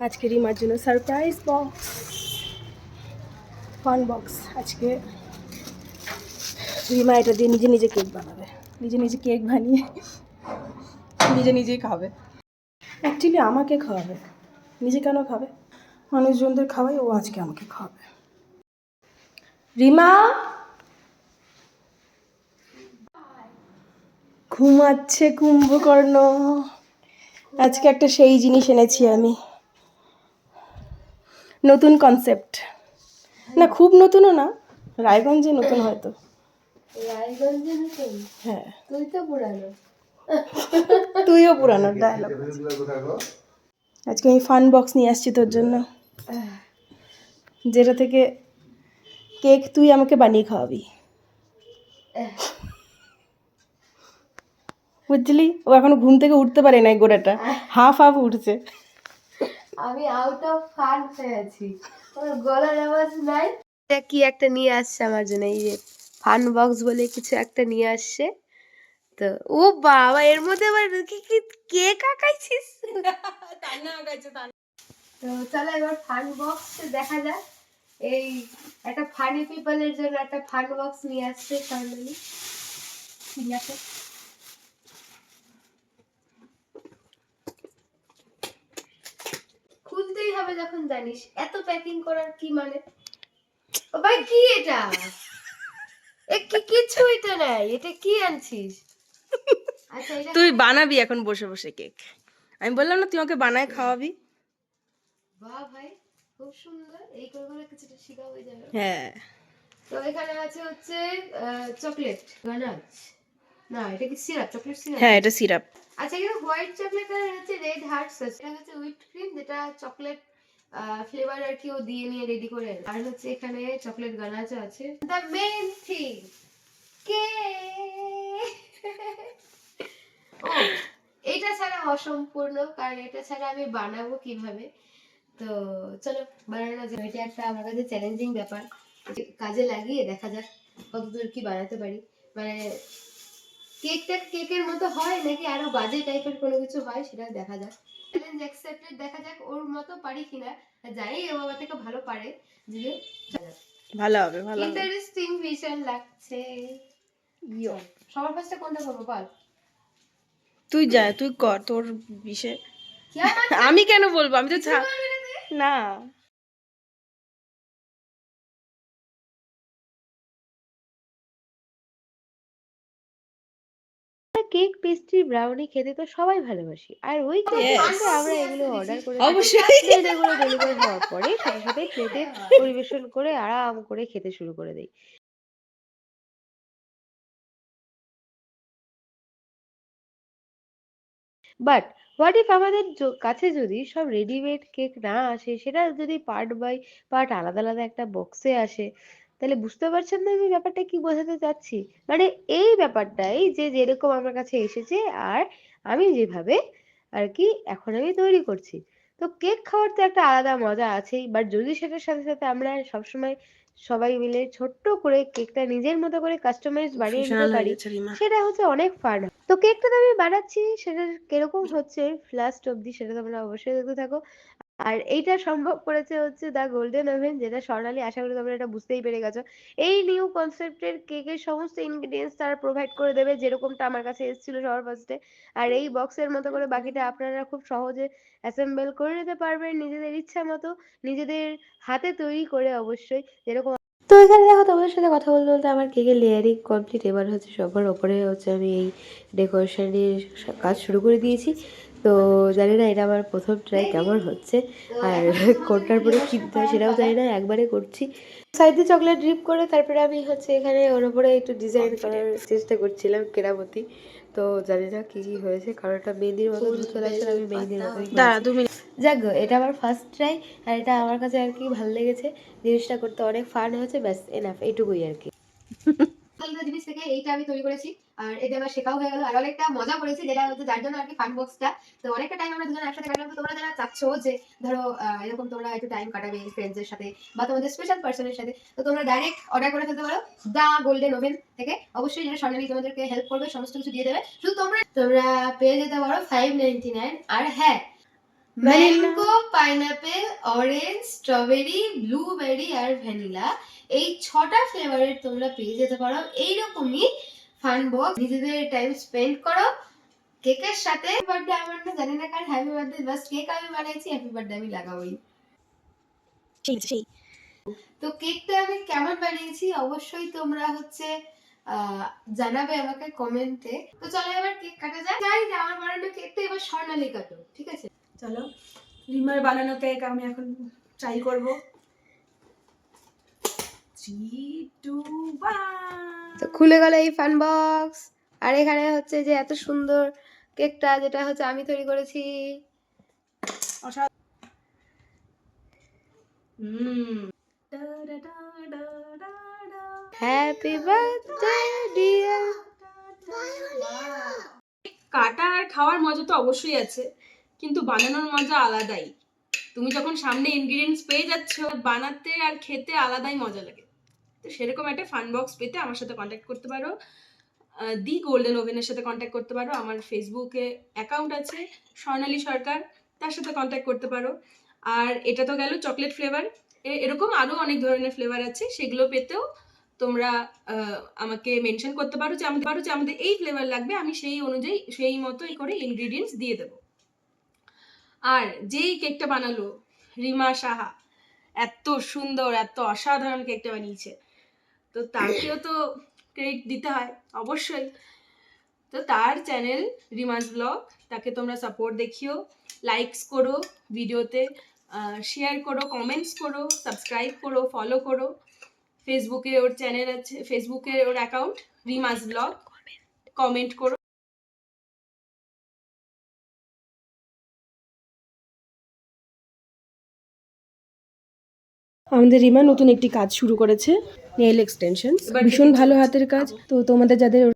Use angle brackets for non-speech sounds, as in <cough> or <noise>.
আজকে রিমার জন্য surprise box fun box আজকে রিমা এটা দিয়ে নিজে নিজে কেক বানাবে। নিজে নিজে কেক বানিয়ে নিজে নিজেই খাবে। অ্যাকচুয়ালি আমাকে খাওয়াবে। নিজে কেন খাবে? মানুষজনদের খাওয়াই, ও আজকে আমাকে খাওয়াবে। রিমা! ঘুমাচ্ছে কুম্ভকর্ণ। আজকে একটা সেই জিনিস এনেছি আমি। নতুন কনসেপ্ট না খুব নতুনও না রায়গঞ্জে নতুন হয়তো। রায়গঞ্জে নতুন? হ্যাঁ। তুই তো পুরানো। তুইও পুরানো ডায়লগ আজকে আমি ফান বক্স নিয়ে আসছি তোর জন্য। যেটা থেকে কেক তুই আমাকে বানিয়ে খাওয়াবি। বুঝলি? ও এখনও ঘুম থেকে উঠতে পারে না গোড়াটা। হাফ হাফ উঠছে। আমি আউট অফ ফান হয়ে আছি আমার গলার আওয়াজ নাই। এটা কি একটা নিয়ে আসছে আমার জন্য? এই যে ফান বক্স বলে কিছু একটা নিয়ে আসছে। তো ও বাবা এর মধ্যে আবার কি কি কেক আঁকাইছিস তো চলো এবার ফান বক্স দেখা যাক। এই একটা ফানি পিপলের জন্য একটা ফান বক্স নিয়ে আসছে ফাইনালি ঠিক আছে। খুলতেই হবে যখন জানিস। এত প্যাকিং করার কি মানে? ও ভাই কি এটা? এ কি কিছু এটা নাই এটা কি আনছিস? আচ্ছা তুই বানাবি এখন বসে বসে কেক। আমি বললাম না তুই আমাকে বানায় খাওয়াবি। বাহ ভাই খুব সুন্দর। এই করে করে কিছুটা শিখা হয়ে যাবে। হ্যাঁ। তো এখানে আছে হচ্ছে চকলেট গানাচ না এটা কি সিরাপ চকলেট সিরাপ হ্যাঁ এটা সিরাপ আচ্ছা এখানে হোয়াইট চকলেট আর হচ্ছে রেড হার্টস আছে। এটা হচ্ছে হুইপ ক্রিম যেটা চকলেট ফ্লেভার আর কি ও দিয়ে নিয়ে রেডি করে আর হচ্ছে এখানে চকলেট গানাচা আছে। দ্য মেইন থিং কে? ও এটা ছাড়া অসম্পূর্ণ কারণ এটা ছাড়া আমি বানাবো কীভাবে? তো চলো বানানো যাক। এটা একটা আমার কাছে চ্যালেঞ্জিং ব্যাপার। কাজে লাগিয়ে দেখা যাক কতদূর কি বানাতে পারি। মানে কেকটা কেকের মতো হয় নাকি আরও বাজে টাইপের কোনো কিছু হয় সেটা দেখা যাক। চ্যালেঞ্জ অ্যাকসেপ্টেড দেখা যাক ওর মতো পারি কিনা। জানি ও বাবা থেকে ভালো পারে যে ভালো হবে ভালো ইন্টারেস্টিং ভীষণ লাগছে। ইয়ো। সবার ফার্স্টে কোনটা করব বল? তুই যা তুই কর তোর বিষয়ে। আমি কেন বলব? আমি তো না। কেক পেস্ট্রি ব্রাউনি খেতে তো সবাই ভালোবাসি আর ওই. কারণে আমরা এগুলো অর্ডার করে অবশ্যই। এগুলো ডেলিভারি হওয়ার পরে সাথে সাথে প্লেটে <laughs> পরিবেশন করে আরাম করে খেতে শুরু করে দেই বাট হোয়াট ইফ আমাদের কাছে যদি সব রেডিমেড কেক না আসে সেটা যদি পার্ট বাই পার্ট আলাদা আলাদা একটা বক্সে আসে তাহলে বুঝতে পারছেন না আমি ব্যাপারটা কি বোঝাতে চাচ্ছি? মানে এই ব্যাপারটাই যে যেরকম আমার কাছে এসেছে আর আমি যেভাবে আর কি এখন আমি তৈরি করছি। তো কেক খাওয়ার তো একটা আলাদা মজা আছেই বাট যদি সেটার সাথে সাথে আমরা সবসময় সবাই মিলে ছোট্ট করে কেকটা নিজের মতো করে কাস্টমাইজ বানিয়ে নিতে পারি সেটা হচ্ছে অনেক ফান তো কেকটা তো আমি বানাচ্ছি সেটা কীরকম হচ্ছে? লাস্ট অবধি সেটা তোমরা অবশ্যই দেখতে থাকো। আর এইটা সম্ভব করেছে হচ্ছে দ্য গোল্ডেন ওভেন যেটা স্বর্ণালী, আশা করি তোমরা এটা বুঝতেই পেরে গেছো। এই নিউ কনসেপ্টের কেকের সমস্ত ইনগ্রিডিয়েন্টস তারা প্রোভাইড করে দেবে, যেরকমটা আমার কাছে এসেছিল সবার ফার্স্টে আর এই বক্সের মতো করে বাকিটা আপনারা খুব সহজে অ্যাসেম্বল করে নিতে পারবেন নিজেদের ইচ্ছা মতো, নিজেদের হাতে তৈরি করে অবশ্যই, যেরকম তো এখানে দেখো তোমাদের সাথে কথা বলতে বলতে আমার কেকের লেয়ারিং কমপ্লিট এবার হচ্ছে সবার ওপরে হচ্ছে আমি এই ডেকোরেশনের কাজ শুরু করে দিয়েছি। তো জানি না এটা আমার প্রথম ট্রাই কেমন হচ্ছে। আর কোনটার পরে কিনতে হয় সেটাও জানি না একবারে করছি। সাইডে চকলেট ড্রিপ করে তারপরে আমি হচ্ছে এখানে ওর উপরে একটু ডিজাইন করার চেষ্টা করছিলাম কেরামতি। তো জানি না কি কি হয়েছে কারণ এটা মেহেদির মতো চলে আসলে আমি করেছি। মিনিট। যাক এটা আমার ফার্স্ট ট্রাই আর এটা আমার কাছে আর কি ভালো লেগেছে। জিনিসটা করতে অনেক ফান হয়েছে ব্যাস এনাফ এইটুকুই আর কি। <laughs> জিনিস থেকে এইটা আমি তৈরি করেছি। আর এটা আমার শেখাও হয়ে গেল। আর অনেকটা মজা করেছি, যেটা হচ্ছে যার জন্য আর কি ফান বক্সটা তো অনেকটা টাইম আমরা দুজন একসাথে তোমরা যারা চাচ্ছ যে, ধরো এরকম তোমরা একটু টাইম কাটাবে সাথে বা তোমাদের স্পেশাল পার্সনের সাথে, তো তোমরা ডাইরেক্ট অর্ডার করে ফেলতে পারো দা গোল্ডেন ওভেন থেকে। অবশ্যই যেটা তোমাদেরকে হেল্প করবে, সমস্ত কিছু দিয়ে দেবে। শুধু তোমরা তোমরা পেয়ে যেতে পারো ফাইভ নাইনটি নাইন আর হ্যাঁ mango pineapple orange strawberry blueberry আর ভ্যানিলা এই ছটা ফ্লেভারের তোমরা পেয়ে যেতে পারো। এইরকমই ফান বক্স নিজেদের টাইম স্পেন্ড করো। কেকের সাথে বার্থডে আমার না জানি না কার হ্যাপি বার্থডে বাস কেক আমি বানাইছি হ্যাপি বার্থডে আমি লাগাবোই। সেই তো কেকটা আমি কেমন বানিয়েছি অবশ্যই তোমরা হচ্ছে জানাবে আমাকে কমেন্টে তো চলো এবার কেক কাটা যাক। চাই যে আমার বানানো কেকটা এবার স্বর্ণালী কাটো ঠিক আছে? চলো রিমার বানানো কেক আমি এখন ট্রাই করব। থ্রি টু তো খুলে গেল এই ফান বক্স আর এখানে হচ্ছে যে এত সুন্দর কেকটা যেটা হচ্ছে আমি তৈরি করেছি। কাটা আর খাওয়ার মজা তো অবশ্যই আছে, কিন্তু বানানোর মজা আলাদাই। তুমি যখন সামনে ইনগ্রিডিয়েন্টস পেয়ে যাচ্ছ, বানাতে আর খেতে আলাদাই মজা লাগে। তো সেরকম একটা ফান বক্স পেতে আমার সাথে কন্ট্যাক্ট করতে পারো। দি গোল্ডেন ওভেনের সাথে কন্ট্যাক্ট করতে পারো। আমার ফেসবুকে অ্যাকাউন্ট আছে, স্বর্ণালী সরকার, তার সাথে কন্ট্যাক্ট করতে পারো। আর এটা তো গেল চকলেট ফ্লেভার এরকম আরও অনেক ধরনের ফ্লেভার আছে, সেগুলো পেতেও তোমরা আমাকে মেনশন করতে পারো যে আমাদের, পারো যে আমাদের এই ফ্লেভার লাগবে, আমি সেই অনুযায়ী, সেই মতোই করে ইনগ্রিডিয়েন্টস দিয়ে দেবো। আর যেই কেকটা বানালো, রিমা সাহা, এত সুন্দর, এত অসাধারণ কেকটা বানিয়েছে। তো তাকেও তো ক্রেডিট দিতে হয়, অবশ্যই। তো তার চ্যানেল রিমাস ব্লগ তাকে তোমরা সাপোর্ট দেখিও লাইকস করো ভিডিওতে শেয়ার করো কমেন্টস করো সাবস্ক্রাইব করো ফলো করো। ফেসবুকে ওর চ্যানেল আছে ফেসবুকে ওর অ্যাকাউন্ট রিমাস ব্লগ কমেন্ট করো। আমাদের রিমা নতুন একটি কাজ শুরু করেছে। নেল এক্সটেনশন ভীষণ ভালো হাতের কাজ। তো তোমাদের যাদের